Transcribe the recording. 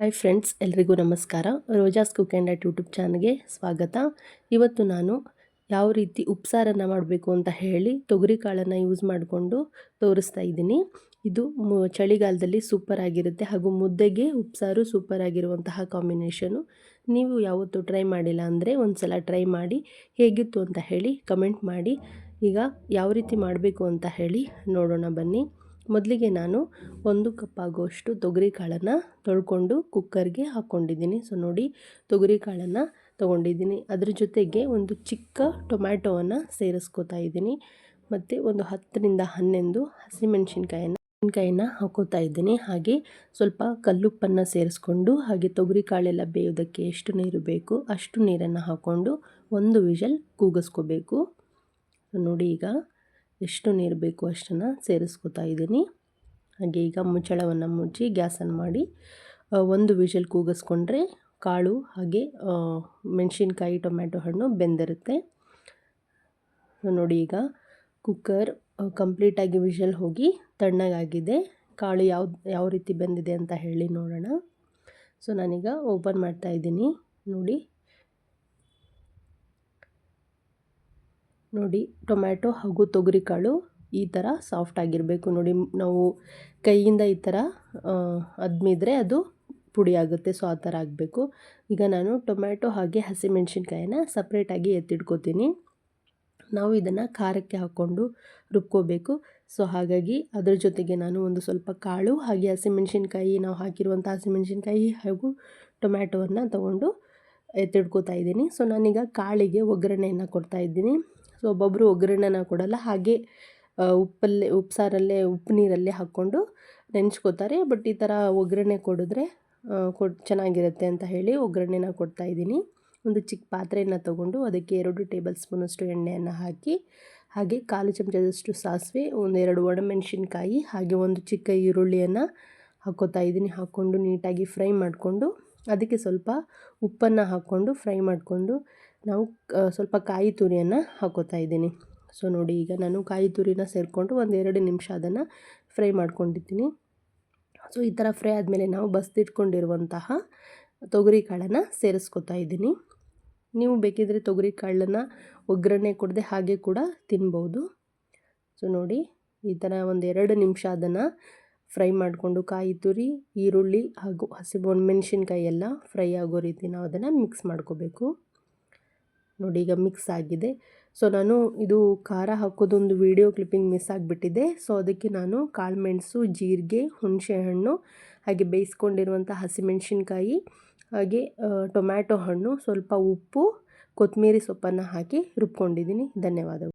Hi friends ಎಲ್ರಿಗೂ ನಮಸ್ಕಾರ. Roja's cook and at YouTube ಚಾನಲ್ಗೆ ಸ್ವಾಗತ. ಇವತ್ತು ನಾನು ಯಾವ ರೀತಿ ಉಪ್ಸಾರನ್ನು ಮಾಡಬೇಕು ಅಂತ ಹೇಳಿ ತೊಗರಿ ಕಾಳನ್ನು ಯೂಸ್ ಮಾಡಿಕೊಂಡು ತೋರಿಸ್ತಾ ಇದ್ದೀನಿ. ಇದು ಚಳಿಗಾಲದಲ್ಲಿ ಸೂಪರ್ ಆಗಿರುತ್ತೆ ಹಾಗೂ ಮುದ್ದೆಗೆ ಉಪ್ಸಾರು ಸೂಪರ್ ಆಗಿರುವಂತಹ ಕಾಂಬಿನೇಷನು ನೀವು ಯಾವತ್ತೂ ಟ್ರೈ ಮಾಡಿಲ್ಲ ಅಂದರೆ ಒಂದು ಸಲ ಟ್ರೈ ಮಾಡಿ ಹೇಗಿತ್ತು ಅಂತ ಹೇಳಿ ಕಮೆಂಟ್ ಮಾಡಿ. ಈಗ ಯಾವ ರೀತಿ ಮಾಡಬೇಕು ಅಂತ ಹೇಳಿ ನೋಡೋಣ ಬನ್ನಿ. ಮೊದಲಿಗೆ ನಾನು ಒಂದು ಕಪ್ ಆಗುವಷ್ಟು ತೊಗರಿ ಕಾಳನ್ನು ತೊಳ್ಕೊಂಡು ಕುಕ್ಕರ್ಗೆ ಹಾಕ್ಕೊಂಡಿದ್ದೀನಿ. ಸೊ, ನೋಡಿ ತೊಗರಿ ಕಾಳನ್ನು ತೊಗೊಂಡಿದ್ದೀನಿ. ಅದ್ರ ಜೊತೆಗೆ ಒಂದು ಚಿಕ್ಕ ಟೊಮ್ಯಾಟೋವನ್ನು ಸೇರಿಸ್ಕೋತಾ ಇದ್ದೀನಿ. ಮತ್ತು ಒಂದು ಹತ್ತರಿಂದ ಹನ್ನೊಂದು ಹಸಿಮೆಣಸಿನ್ಕಾಯನ್ನು ಮೆಣಸಿನ್ಕಾಯಿನ ಹಾಕೋತಾ ಇದ್ದೀನಿ. ಹಾಗೆ ಸ್ವಲ್ಪ ಕಲ್ಲುಪ್ಪನ್ನು ಸೇರಿಸ್ಕೊಂಡು, ಹಾಗೆ ತೊಗರಿ ಕಾಳೆಲ್ಲ ಬೇಯೋದಕ್ಕೆ ಎಷ್ಟು ನೀರು ಬೇಕು ಅಷ್ಟು ನೀರನ್ನು ಹಾಕ್ಕೊಂಡು ಒಂದು ವಿಷಲ್ ಕೂಗಿಸ್ಕೋಬೇಕು. ನೋಡಿ ಈಗ ಎಷ್ಟು ನೀರು ಬೇಕು ಅಷ್ಟನ್ನು ಸೇರಿಸ್ಕೊತಾ ಇದ್ದೀನಿ. ಹಾಗೆ ಈಗ ಮುಚ್ಚಳವನ್ನು ಮುಚ್ಚಿ ಗ್ಯಾಸನ್ನು ಮಾಡಿ ಒಂದು ವಿಷಲ್ ಕೂಗಿಸ್ಕೊಂಡ್ರೆ ಕಾಳು ಹಾಗೆ ಮೆಣಸಿನ್ಕಾಯಿ, ಟೊಮ್ಯಾಟೊ ಹಣ್ಣು ಬೆಂದಿರುತ್ತೆ. ನೋಡಿ ಈಗ ಕುಕ್ಕರ್ ಕಂಪ್ಲೀಟಾಗಿ ವಿಷಲ್ ಹೋಗಿ ತಣ್ಣಗಾಗಿದೆ. ಕಾಳು ಯಾವ ಯಾವ ರೀತಿ ಬೆಂದಿದೆ ಅಂತ ಹೇಳಿ ನೋಡೋಣ. ಸೊ ನಾನೀಗ ಓಪನ್ ಮಾಡ್ತಾ ಇದ್ದೀನಿ. ನೋಡಿ ನೋಡಿ ಟೊಮ್ಯಾಟೊ ಹಾಗೂ ತೊಗರಿಕಾಳು ಈ ಥರ ಸಾಫ್ಟ್ ಆಗಿರಬೇಕು ನೋಡಿ. ನಾವು ಕೈಯಿಂದ ಈ ಥರ ಅದ್ಮಿದ್ರೆ ಅದು ಪುಡಿ ಆಗುತ್ತೆ ಸೊ ಆ ಥರ ಆಗಬೇಕು. ಈಗ ನಾನು ಟೊಮ್ಯಾಟೊ ಹಾಗೆ ಹಸಿಮೆಣ್ಸಿನ್ಕಾಯಿನ ಸಪ್ರೇಟಾಗಿ ಎತ್ತಿಟ್ಕೋತೀನಿ. ನಾವು ಇದನ್ನು ಖಾರಕ್ಕೆ ಹಾಕ್ಕೊಂಡು ರುಬ್ಕೋಬೇಕು. ಸೊ ಹಾಗಾಗಿ ಅದರ ಜೊತೆಗೆ ನಾನು ಒಂದು ಸ್ವಲ್ಪ ಕಾಳು ಹಾಗೆ ಹಸಿಮೆಣ್ಸಿನ್ಕಾಯಿ, ನಾವು ಹಾಕಿರುವಂಥ ಹಸಿಮೆಣ್ಸಿನ್ಕಾಯಿ ಹಾಗೂ ಟೊಮ್ಯಾಟೊವನ್ನು ತಗೊಂಡು ಎತ್ತಿಡ್ಕೋತಾ ಇದ್ದೀನಿ. ಸೊ ನಾನೀಗ ಕಾಳಿಗೆ ಒಗ್ಗರಣೆಯನ್ನು ಕೊಡ್ತಾ ಇದ್ದೀನಿ. ಸೊ ಒಬ್ಬೊಬ್ಬರು ಒಗ್ಗರಣೆನ ಕೊಡಲ್ಲ, ಹಾಗೆ ಉಪ್ಪಲ್ಲೇ, ಉಪ್ಸಾರಲ್ಲೇ, ಉಪ್ಪು ನೀರಲ್ಲೇ ಹಾಕ್ಕೊಂಡು ನೆಂಚ್ಕೋತಾರೆ. ಬಟ್ ಈ ಥರ ಒಗ್ಗರಣೆ ಕೊಡಿದ್ರೆ ಕೊಡ್, ಚೆನ್ನಾಗಿರುತ್ತೆ ಅಂತ ಹೇಳಿ ಒಗ್ಗರಣೆನ ಕೊಡ್ತಾಯಿದ್ದೀನಿ ಒಂದು ಚಿಕ್ಕ ಪಾತ್ರೆಯನ್ನು ತೊಗೊಂಡು ಅದಕ್ಕೆ ಎರಡು ಟೇಬಲ್ ಸ್ಪೂನಷ್ಟು ಎಣ್ಣೆಯನ್ನು ಹಾಕಿ, ಹಾಗೆ ಕಾಲು ಚಮಚದಷ್ಟು ಸಾಸಿವೆ ಒಂದೆರಡು ಒಣಮೆಣಸಿನ್ಕಾಯಿ, ಹಾಗೆ ಒಂದು ಚಿಕ್ಕ ಈರುಳ್ಳಿಯನ್ನು ಹಾಕ್ಕೋತಾ ಇದ್ದೀನಿ. ಹಾಕ್ಕೊಂಡು ನೀಟಾಗಿ ಫ್ರೈ ಮಾಡಿಕೊಂಡು, ಅದಕ್ಕೆ ಸ್ವಲ್ಪ ಉಪ್ಪನ್ನು ಹಾಕ್ಕೊಂಡು ಫ್ರೈ ಮಾಡಿಕೊಂಡು ನಾವು ಸ್ವಲ್ಪ ಕಾಯಿ ತುರಿಯನ್ನು ಹಾಕೋತಾ ಇದ್ದೀನಿ. ಸೊ, ನೋಡಿ, ಈಗ ನಾನು ಕಾಯಿ ತುರಿನ ಸೇರಿಕೊಂಡು ಒಂದು ಎರಡು ನಿಮಿಷ ಅದನ್ನು ಫ್ರೈ ಮಾಡ್ಕೊಂಡಿದ್ದೀನಿ. ಸೊ, ಈ ಥರ ಫ್ರೈ ಆದಮೇಲೆ ನಾವು ಬಸ್ದಿಟ್ಕೊಂಡಿರುವಂತಹ ತೊಗರಿ ಕಾಳನ್ನು ಸೇರಿಸ್ಕೊತಾ ಇದ್ದೀನಿ. ನೀವು ಬೇಕಿದ್ರೆ ತೊಗರಿ ಕಾಳನ್ನು ಒಗ್ಗರಣೆ ಕೊಡದೆ ಹಾಗೆ ಕೂಡ ತಿನ್ಬೋದು. ಸೊ, ನೋಡಿ, ಈ ಥರ ಒಂದು ಎರಡು ನಿಮಿಷ ಅದನ್ನು ಫ್ರೈ ಮಾಡಿಕೊಂಡು ಕಾಯಿ ತುರಿ, ಈರುಳ್ಳಿ ಹಾಗೂ ಹಸಿ ಮೆಣಸಿನ್ಕಾಯಿ ಎಲ್ಲ ಫ್ರೈ ಆಗೋ ರೀತಿ ನಾವು ಅದನ್ನು ಮಿಕ್ಸ್ ಮಾಡ್ಕೋಬೇಕು. ನೋಡಿ ಈಗ ಮಿಕ್ಸ್ ಆಗಿದೆ. ಸೊ ನಾನು ಇದು ಖಾರ ಹಾಕೋದೊಂದು ವಿಡಿಯೋ ಕ್ಲಿಪ್ಪಿಂಗ್ ಮಿಸ್ ಆಗಿಬಿಟ್ಟಿದೆ. ಸೊ ಅದಕ್ಕೆ ನಾನು ಕಾಳುಮೆಣಸು ಜೀರಿಗೆ ಹುಣಸೆಹಣ್ಣು ಹಾಗೆ ಬೇಯಿಸ್ಕೊಂಡಿರುವಂಥ ಹಸಿಮೆಣಸಿನ್ಕಾಯಿ, ಹಾಗೆ ಟೊಮ್ಯಾಟೊ ಹಣ್ಣು, ಸ್ವಲ್ಪ ಉಪ್ಪು ಕೊತ್ತಂಬರಿ ಸೊಪ್ಪನ್ನು ಹಾಕಿ ರುಬ್ಕೊಂಡಿದ್ದೀನಿ. ಧನ್ಯವಾದಗಳು.